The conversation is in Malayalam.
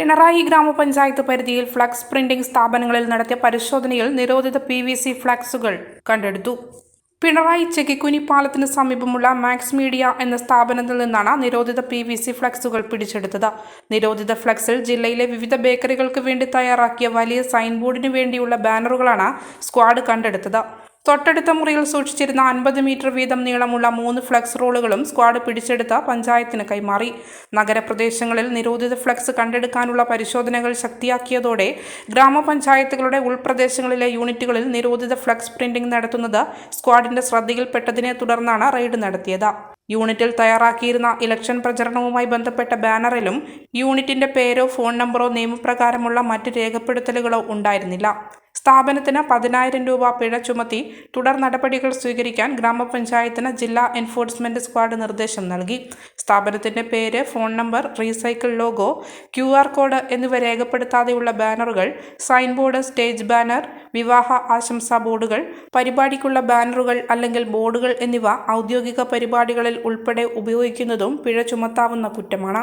പിണറായി ഗ്രാമപഞ്ചായത്ത് പരിധിയിൽ ഫ്ലക്സ് പ്രിന്റിംഗ് സ്ഥാപനങ്ങളിൽ നടത്തിയ പരിശോധനയിൽ നിരോധിത പി വി സി ഫ്ലക്സുകൾ കണ്ടെടുത്തു. പിണറായി ചെക്കിക്കുനി പാലത്തിന് സമീപമുള്ള മാക്സ് മീഡിയ എന്ന സ്ഥാപനത്തിൽ നിന്നാണ് നിരോധിത പി വി സി ഫ്ലക്സുകൾ പിടിച്ചെടുത്തത്. നിരോധിത ഫ്ലക്സിൽ ജില്ലയിലെ വിവിധ ബേക്കറികൾക്ക് വേണ്ടി തയ്യാറാക്കിയ വലിയ സൈൻ ബോർഡിന് വേണ്ടിയുള്ള ബാനറുകളാണ് സ്ക്വാഡ് കണ്ടെടുത്തത്. തൊട്ടടുത്ത മുറിയിൽ സൂക്ഷിച്ചിരുന്ന അൻപത് മീറ്റർ വീതം നീളമുള്ള മൂന്ന് ഫ്ലക്സ് റോളുകളും സ്ക്വാഡ് പിടിച്ചെടുത്ത് പഞ്ചായത്തിന് കൈമാറി. നഗരപ്രദേശങ്ങളിൽ നിരോധിത ഫ്ലക്സ് കണ്ടെടുക്കാനുള്ള പരിശോധനകൾ ശക്തിയാക്കിയതോടെ ഗ്രാമപഞ്ചായത്തുകളുടെ ഉൾപ്രദേശങ്ങളിലെ യൂണിറ്റുകളിൽ നിരോധിത ഫ്ലക്സ് പ്രിന്റിംഗ് നടത്തുന്നത് സ്ക്വാഡിന്റെ ശ്രദ്ധയിൽപ്പെട്ടതിനെ തുടർന്നാണ് റെയ്ഡ് നടത്തിയത്. യൂണിറ്റിൽ തയ്യാറാക്കിയിരുന്ന ഇലക്ഷൻ പ്രചരണവുമായി ബന്ധപ്പെട്ട ബാനറിലും യൂണിറ്റിന്റെ പേരോ ഫോൺ നമ്പറോ നിയമപ്രകാരമുള്ള മറ്റ് രേഖപ്പെടുത്തലുകളോ ഉണ്ടായിരുന്നില്ല. സ്ഥാപനത്തിന് പതിനായിരം രൂപ പിഴ ചുമത്തി തുടർ നടപടികൾ സ്വീകരിക്കാൻ ഗ്രാമപഞ്ചായത്തിന് ജില്ലാ എൻഫോഴ്സ്മെന്റ് സ്ക്വാഡ് നിർദ്ദേശം നൽകി. സ്ഥാപനത്തിന്റെ പേര് phone number recycle logo Q code എന്നിവ രേഖപ്പെടുത്താതെയുള്ള ബാനറുകൾ സൈൻ ബോർഡ് സ്റ്റേജ് ബാനർ വിവാഹ ആശംസാ ബോർഡുകൾ പരിപാടിക്കുള്ള ബാനറുകൾ അല്ലെങ്കിൽ ബോർഡുകൾ എന്നിവ ഔദ്യോഗിക പരിപാടികളിൽ ഉൾപ്പെടെ ഉപയോഗിക്കുന്നതും പിഴ ചുമത്താവുന്ന കുറ്റമാണ്.